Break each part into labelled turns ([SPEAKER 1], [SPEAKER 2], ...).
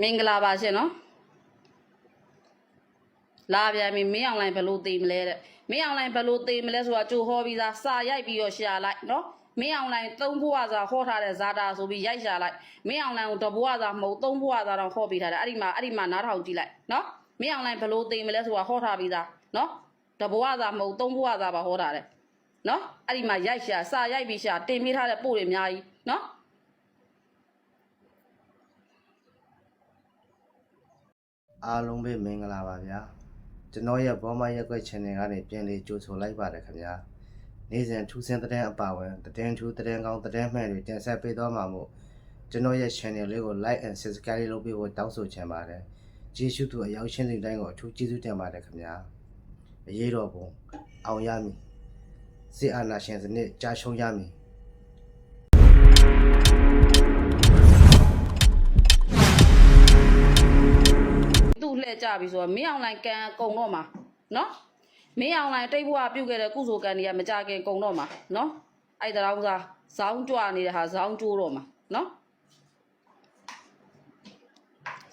[SPEAKER 1] မင်္ဂလာပါရှင်နော်လာပြန်ပြီမင်းအောင်လိုင်းဘယ်လို့သိမလဲတဲ့မင်းအောင်လိုင်းဘယ်လို့သိမလဲဆိုတာကြိုဟောပြီးသားစာရိုက်ပြီးတော့ရှာလိုက်နော်မင်းအောင်လိုင်းသုံးဘွားစာဟောထားတဲ့ဇာတာဆိုပြီးရိုက်ရှာလိုက်မင်းအောင်လိုင်းကိုတဘွားစာမဟုတ်သုံးဘွားစာတော့ဟောပြီးထားတယ်အဲ့ဒီမှာအဲ့ဒီမှာနားထောင်ကြည့်လိုက်နော်မင်းအောင်လိုင်းဘယ်လို့သိမလဲဆိုတာဟောထားပြီးသားနော်တဘွားစာမဟုတ်သုံးဘွားစာပါဟောထားတယ်နော်အဲ့ဒီမှာရိုက်ရှာစာရိုက်ပြီးရှာတင်မိထားတဲ့ပို့တွေအများကြီးနော်
[SPEAKER 2] အားလုံးပဲမင်္ဂလာပါဗျာကျွန်တော်ရဲ့ဘောမရက်ွက် channel ကနေပြန်လေးကြိုဆိုလိုက်ပါတယ်ခင်ဗျာနေ့စဉ်ထူးဆန်းတဲ့အပါဝင်သတင်းထူးသတင်းကောင်းသတင်းမှန်တွေတင်ဆက်ပေးသွားမှာမို့ကျွန်တော်ရဲ့ channel လေးကို like and subscribe လေးလုပ်ပေးဖို့တောင်းဆိုချင်ပါတယ်ကျေးဇူးတူအရောက်ရှင်းတဲ့တိုင်းကိုအထူးကျေးဇူးတင်ပါတယ်ခင်ဗျာအရေးတော်ပုံအောင်ရမည်စစ်အာဏာရှင်စနစ်ကြာရှုံးရမည်
[SPEAKER 1] သူ့လှည့်ကြပြီဆိုတော့မင်းအောင်လိုင်းကန်ကုံတော့မှာနော်မင်းအောင်လိုင်းတိတ်ဘွားပြုတ်ခဲ့တဲ့ကုစုကန်တွေကမကြခင်ကုံတော့မှာနော်အဲ့တရောင်းစားဇောင်းကြွနေတဲ့ဟာဇောင်းကျိုးတော့မှာနော်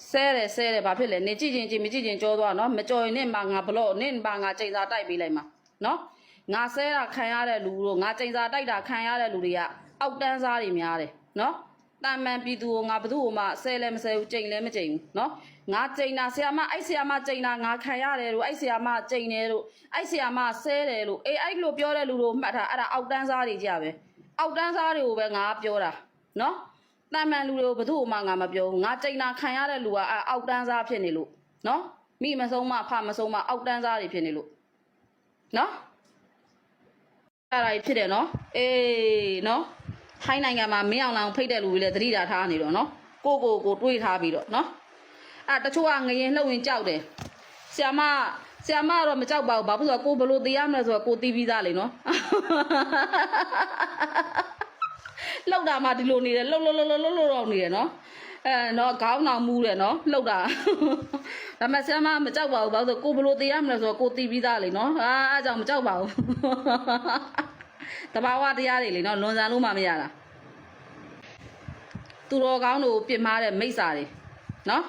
[SPEAKER 1] ဆဲတယ်ဆဲတယ်ဘာဖြစ်လဲနေကြည့်ချင်းကြည့်မကြည့်ချင်းကြောသွားနော်မကြော်ရင်နဲ့မှငါဘလော့နဲ့မှငါချိန်စာတိုက်ပေးလိုက်မှာနော်ငါဆဲတာခံရတဲ့လူတို့ငါချိန်စာတိုက်တာခံရတဲ့လူတွေကအောက်တန်းစားတွေများတယ်နော် တာမန်ပြည်သူကိုငါဘသူ့ကိုမှဆဲလဲမဆဲဘူးချိန်လဲမချိန်ဘူးနော်ငါချိန်တာဆရာမအဲ့ဆရာမချိန်တာငါခံရတယ်လို့အဲ့ဆရာမချိန်တယ်လို့အဲ့ဆရာမဆဲတယ်လို့အေးအဲ့လိုပြောတဲ့လူတို့မှတ်ထားအဲ့ဒါအောက်တန်းစားတွေကြပဲအောက်တန်းစားတွေကိုပဲငါပြောတာနော်တန်မှန်လူတွေကိုဘယ်သူ့မှငါမပြောဘူးငါကြိန်တာခံရတဲ့လူကအဲအောက်တန်းစားဖြစ်နေလို့နော်မိမဆုံးမဖမဆုံးမအောက်တန်းစားတွေဖြစ်နေလို့နော်အဲ့ဒါကြီးဖြစ်တယ်နော်အေးနော် ထိုင်းနိုင်ငံမှာမင်းအောင်လောင်ဖိတ်တဲ့လူတွေလည်းသတိထားထားနေတော့နော်ကိုကိုကိုတွေးထားပြီးတော့နော်အဲ့တချို့ကငရင်လှုပ်ရင်ကြောက်တယ်ဆ iam မဆ iam မတော့မကြောက်ပါဘူးဘာဖြစ်လို့လဲကိုဘယ်လိုသိရမလဲဆိုတော့ကိုသိပြီးသားလေနော်လောက်တာမှဒီလိုနေတယ်လှုပ်လှုပ်လှုပ်လှုပ်လှုပ်လှုပ်တော့နေတယ်နော်အဲတော့ခေါင်းအောင်မူးတယ်နော်လှုပ်တာဒါပေမဲ့ဆရာမမကြောက်ပါဘူးဘာလို့လဲဆိုကိုဘယ်လိုသိရမလဲဆိုတော့ကိုသိပြီးသားလေနော်အာအားကြောင့်မကြောက်ပါဘူး တဘာဝတရားတွေလေနော်လွန်ဆန်လို့မှမရတာသူတော်ကောင်းတို့ပြစ်မှားတဲ့မိစ္ဆာတွေနော်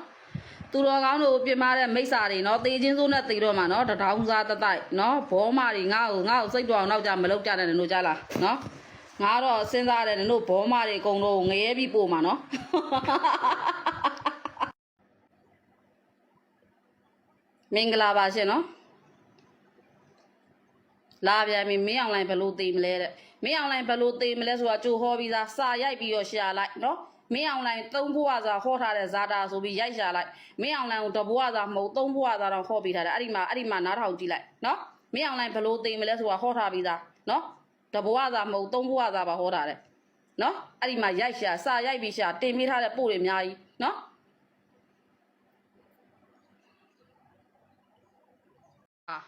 [SPEAKER 1] သူတော်ကောင်းတို့ပြစ်မှားတဲ့မိစ္ဆာတွေနော်တေချင်းစိုးနဲ့တေတော့မှာနော်တထောင်စားတတိုက်နော်ဘောမတွေငါ့ကိုငါ့ကိုစိတ်တော်အောင်နောက်ကြမလောက်ကြနဲ့လို့ကြားလားနော်ငါတော့စဉ်းစားတယ်နင်တို့ဘောမတွေအကုန်လုံးငရဲပြီးပို့မှာနော်မင်္ဂလာပါရှင်နော် လာပြန်ပြီမင်းအောင်လိုင်းဘယ်လို့သိမလဲတဲ့မင်းအောင်လိုင်းဘယ်လို့သိမလဲဆိုတာကြိုဟောပြီးသားစာရိုက်ပြီးတော့ရှာလိုက်နော်မင်းအောင်လိုင်းသုံးဘွားစာဟောထားတဲ့ဇာတာဆိုပြီးရိုက်ရှာလိုက်မင်းအောင်လိုင်းကိုတဘွားစာမဟုတ်သုံးဘွားစာတော့ဟောပြီးထားတယ်အဲ့ဒီမှာအဲ့ဒီမှာနားထောင်ကြည့်လိုက်နော်မင်းအောင်လိုင်းဘယ်လို့သိမလဲဆိုတာဟောထားပြီးသားနော်တဘွားသာမဟုတ်သုံးဘွားသာပါဟောတာတဲ့နော်အဲ့ဒီမှာရိုက်ရှာစာရိုက်ပြီးရှာတင်မိထားတဲ့ပို့တွေအများကြီးနော်အာ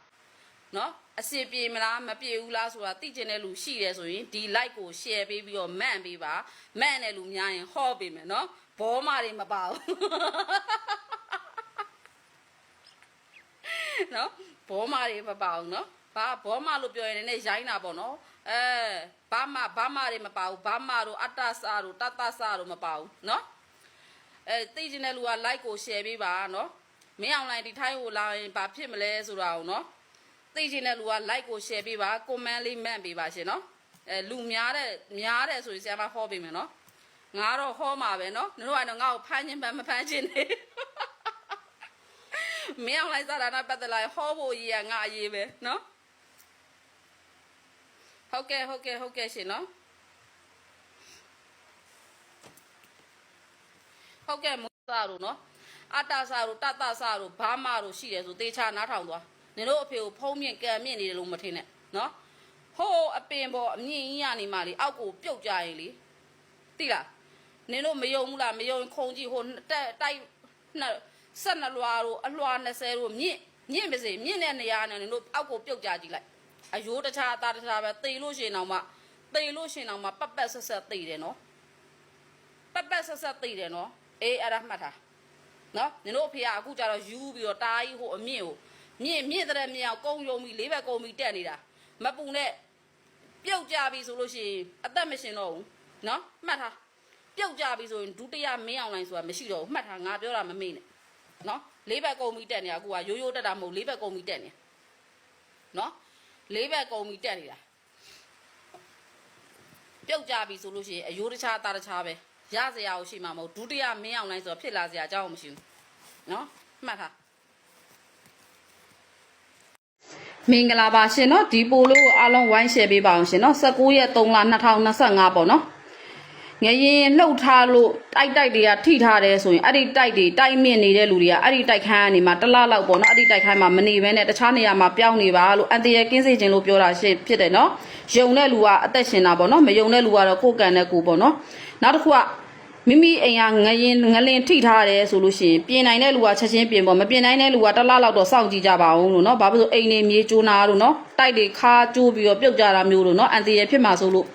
[SPEAKER 1] နော်အစီပြေမလားမပြေဘူးလားဆိုတာသိကျင်တဲ့လူရှိတယ်ဆိုရင်ဒီ like ကို share ပေးပြီးတော့မန့်ပေးပါမန့်တဲ့လူများရင်ဟောပေးမယ်နော်ဘောမတွေမပါဘူးနော်ဘောမတွေမပါဘူးနော်ဘာဘောမလို့ပြောရင်လည်းရိုင်းတာပေါ့နော်အဲဘာမဘာမတွေမပါဘူးဘာမတို့အတ္တစတို့တတ္တစတို့မပါဘူးနော်အဲသိကျင်တဲ့လူက like ကို share ပေးပါနော်မင်းအောင်လိုင်းဒီထိုင်းကိုလာရင်ဘာဖြစ်မလဲဆိုတာကိုနော် သိကျင်တဲ့လူက like ကို share ပေးပါ comment လေးမှန်ပေးပါရှင်နော်အဲလူများတဲ့များတဲ့ဆိုရင်ဆရာမဟောပေးမယ်နော်ငါတော့ဟောမှာပဲနော်တို့ကတော့ငါ့ကိုဖမ်းခြင်းပန်းမဖမ်းခြင်းနေမင်းအောင်လိုက်စားတာနဲ့ပတ်သက်လာရင်ဟောဖို့ကြီးကငါအရေးပဲနော်ဟုတ်ကဲ့ဟုတ်ကဲ့ဟုတ်ကဲ့ရှင်နော်ဟုတ်ကဲ့မသားတို့နော်အတ္တစာတို့တတ္တစာတို့ဘာမတို့ရှိတယ်ဆိုတေချာနားထောင်သွား နင်တို့အဖေကိုဖုံးမြင့်ကံမြင့်နေတယ်လို့မထင်နဲ့နော်ဟိုးအပင်ပေါ်အမြင့်ကြီးရနေမှလေအောက်ကိုပြုတ်ကြရင်လေတိလားနင်တို့မယုံဘူးလားမယုံရင်ခုံကြည့်ဟိုတက်တိုက်နှစ်ဆက်နှစ်လွာတို့အလွာ20တို့မြင့်မြင့်ပါစေမြင့်တဲ့နေရာနဲ့နင်တို့အောက်ကိုပြုတ်ကြကြည့်လိုက်အယိုးတခြားအသားတခြားပဲတေလို့ရှိရင်တော့မှတေလို့ရှိရင်တော့မှပတ်ပတ်ဆက်ဆက်တေတယ်နော်ပတ်ပတ်ဆက်ဆက်တေတယ်နော်အေးအဲ့ဒါမှတ်ထားနော်နင်တို့အဖေကအခုကျတော့ယူပြီးတော့တားကြီးဟိုအမြင့်ကို မြင့်မြင့်တဲ့မြောက်ကုန်းယုံပြီးလေးဘက်ကုန်းပြီးတက်နေတာမပူနဲ့ပြုတ်ကြပြီဆိုလို့ရှိရင်အသက်မရှင်တော့ဘူးနော်မှတ်ထားပြုတ်ကြပြီဆိုရင်ဒုတိယမင်းအောင်လိုင်းဆိုတာမရှိတော့ဘူးမှတ်ထားငါပြောတာမမေ့နဲ့နော်လေးဘက်ကုံပြီးတက်နေတာအခုကရိုးရိုးတက်တာမဟုတ်လေးဘက်ကုံပြီးတက်နေနော်လေးဘက်ကုံပြီးတက်နေတာပြုတ်ကြပြီဆိုလို့ရှိရင်အယိုးတခြားအသားတခြားပဲရစရာကိုရှိမှာမဟုတ်ဒုတိယမင်းအောင်လိုင်းဆိုတာဖြစ်လာစရာအကြောင်းမရှိဘူးနော်မှတ်ထား မင်္ဂလာပါရှင်เนาะဒီပိုလို့အားလုံးဝိုင်းရှယ်ပေးပါအောင်ရှင်เนาะ19ရက်3လ2025ပေါ့เนาะငရင်လှုပ်ထားလို့တိုက်တိုက်တွေကထိထားတယ်ဆိုရင်အဲ့ဒီတိုက်တွေတိုက်မြင့်နေတဲ့လူတွေကအဲ့ဒီတိုက်ခန်းကနေမှတစ်လလောက်ပေါ့เนาะအဲ့ဒီတိုက်ခန်းမှာမနေဘဲနဲ့တခြားနေရာမှာပြောင်းနေပါလို့အန်တရကင်းစေခြင်းလို့ပြောတာရှင်းဖြစ်တယ်เนาะယုံတဲ့လူကအသက်ရှင်တာပေါ့เนาะမယုံတဲ့လူကတော့ကိုယ်ကန်တဲ့ကိုယ်ပေါ့เนาะနောက်တစ်ခုက မိမိအိမ်ကငရင်ငလင်ထိထားတယ်ဆိုလို့ရှိရင်ပြင်နိုင်တဲ့လူကချက်ချင်းပြင်ပေါ့မပြင်နိုင်တဲ့လူကတစ်လားလောက်တော့စောင့်ကြည့်ကြပါအောင်လို့နော်ဘာဖြစ်လို့အိမ်နေမြေကျိုးနာလို့နော်တိုက်တွေခါကျိုးပြီးတော့ပြုတ်ကြတာမျိုးလို့နော်အန်တီရဖြစ်မှာဆိုလို့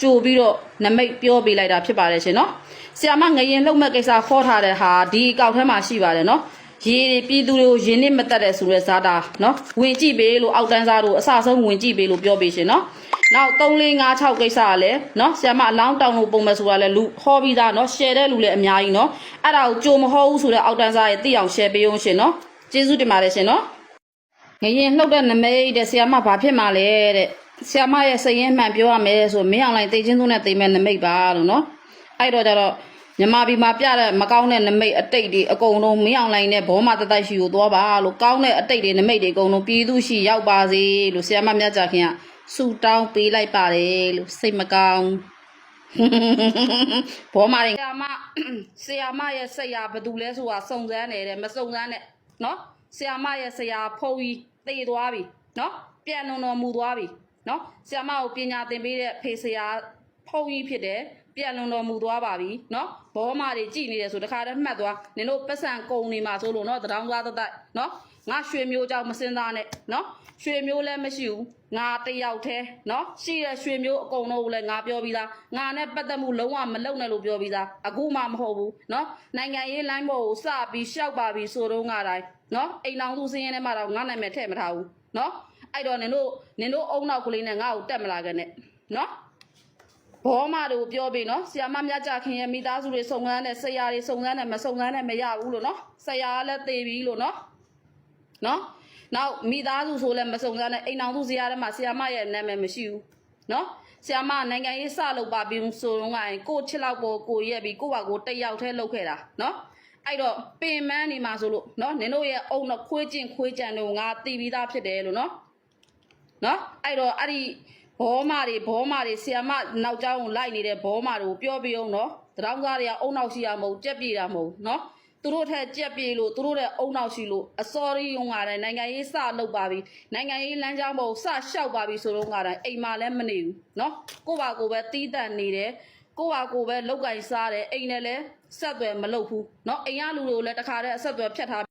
[SPEAKER 1] ကြိုပြီးတော့နမိတ်ပြောပေးလိုက်တာဖြစ်ပါတယ်ရှင်နော်ဆရာမငရင်လှုပ်မဲ့ကိစ္စခေါ်ထားတဲ့ဟာဒီအကောက်ထဲမှာရှိပါတယ်နော်ရေပြည်သူတွေကိုရင်းနှီးမတက်တဲ့ဆိုရဲဇာတာနော်ဝင်ကြည့်ပေးလို့အောက်တန်းစားတို့အဆအဆုံးဝင်ကြည့်ပေးလို့ပြောပေးရှင်နော် နောက်3 4 5 6ကိစ္စကလည်းနော်ဆရာမအလောင်းတောင်းလို့ပုံမဲ့ဆိုတာလည်းလူဟောပြီးသားနော် share တဲ့လူလည်းအများကြီးနော်အဲ့ဒါကိုကြိုမဟုတ်ဘူးဆိုတော့အောက်တန်းစားရဲ့သိအောင် share ပေးအောင်ရှင်နော်ကျေးဇူးတင်ပါတယ်ရှင်နော်ငရင်လှုပ်တဲ့နမိတ်တဲ့ဆရာမဘာဖြစ်မှလဲတဲ့ဆရာမရဲ့စိတ်ရင်းမှန်ပြောရမယ်ဆိုမင်းအောင်လိုင်းတိတ်ချင်းဆုံးနဲ့တိတ်မဲ့နမိတ်ပါလို့နော်အဲ့တော့ကြတော့မြမပြည်မှာပြတဲ့မကောင်းတဲ့နမိတ်အတိတ်တွေအကုန်လုံးမင်းအောင်လိုင်းနဲ့ဘောမတတိုက်ရှိကိုသွားပါလို့ကောင်းတဲ့အတိတ်တွေနမိတ်တွေအကုန်လုံးပြည်သူရှိရောက်ပါစေလို့ဆရာမမြတ်ကြခင်က ဆူတောင်းပေးလိုက်ပါတယ်လို့စိတ်မကောင်းဘောမာရင်ဆရာမဆရာမရဲ့ဆရာဘယ်သူလဲဆိုတာစုံစမ်းနေတယ်မစုံစမ်းနဲ့နော်ဆရာမရဲ့ဆရာဖုံကြီးတည်သွားပြီနော်ပြန်လုံတော်မူသွားပြီနော်ဆရာမကိုပညာသင်ပေးတဲ့ဖေဆရာဖုံကြီးဖြစ်တယ် ပြန်လုံတော်မူသွားပါပြီနော်ဘောမာတွေကြည်နေတယ်ဆိုတခါတည်းမှတ်သွားနင်တို့ပတ်စံကုံနေမှာဆိုလို့နော်တထောင်သားတတိုက်နော်ငါရွှေမျိုးကြောင့်မစင်သားနဲ့နော်ရွှေမျိုးလည်းမရှိဘူးငါတစ်ယောက်တည်းနော်ရှိတဲ့ရွှေမျိုးအကုန်လုံးကိုလည်းငါပြောပြီးသားငါနဲ့ပတ်သက်မှုလုံးဝမလုံနဲ့လို့ပြောပြီးသားအခုမှမဟုတ်ဘူးနော်နိုင်ငံရေးလိုင်းပေါ်ကိုစပြီးရှောက်ပါပြီးဆိုတော့ငါတိုင်းနော်အိမ်လောင်သူစင်းရဲထဲမှာတော့ငါနိုင်မဲ့ထည့်မထားဘူးနော်အဲ့တော့နင်တို့နင်တို့အုံနောက်ကလေးနဲ့ငါ့ကိုတက်မလာခဲ့နဲ့နော် ဘောမတို့ပြောပြီနော်ဆရာမမြတ်ကြခင်ရဲ့မိသားစုတွေစုံစမ်းတဲ့ဆရာတွေစုံစမ်းတယ်မစုံစမ်းတယ်မရဘူးလို့နော်ဆရာကလည်းသေပြီလို့နော်နော်နောက်မိသားစုဆိုလည်းမစုံစမ်းတဲ့အိမ်အောင်သူဆရာထဲမှာဆရာမရဲ့နာမည်မရှိဘူးနော်ဆရာမနိုင်ငံရေးစလုပ်ပါပြီးဆိုတော့ကရင်ကိုချစ်လောက်ပေါ်ကိုရက်ပြီးကိုပါကိုတက်ရောက်ထဲလုပ်ခဲ့တာနော်အဲ့တော့ပင်မန်းနေမှာဆိုလို့နော်နင်တို့ရဲ့အုံတော့ခွေးကျင်ခွေးကြံတို့ငါတီးပြီးသားဖြစ်တယ်လို့နော်နော်အဲ့တော့အဲ့ဒီ ဘောမတွေဘောမတွေဆီယမနောက်ကျောင်းကိုလိုက်နေတဲ့ဘောမတွေကိုပြောပြအောင်နော်တရောင်းကားတွေကအုံနောက်ရှိရမဟုတ်ကြက်ပြေတာမဟုတ်နော်သူတို့ထက်ကြက်ပြေလို့သူတို့တဲ့အုံနောက်ရှိလို့အစော်ရီုံကလည်းနိုင်ငံရေးစလုပ်ပါပြီနိုင်ငံရေးလမ်းကြောင်းပေါ်စလျှောက်ပါပြီဆိုတော့ကလည်းအိမ်မှာလည်းမနေဘူးနော်ကိုပါကိုပဲတီးတန့်နေတယ်ကိုပါကိုပဲလောက်ကင်စားတယ်အိမ်နဲ့လည်းဆက်သွယ်မလုပ်ဘူးနော်အိမ်ကလူတွေကိုလည်းတခါတည်းအဆက်သွယ်ဖြတ်ထား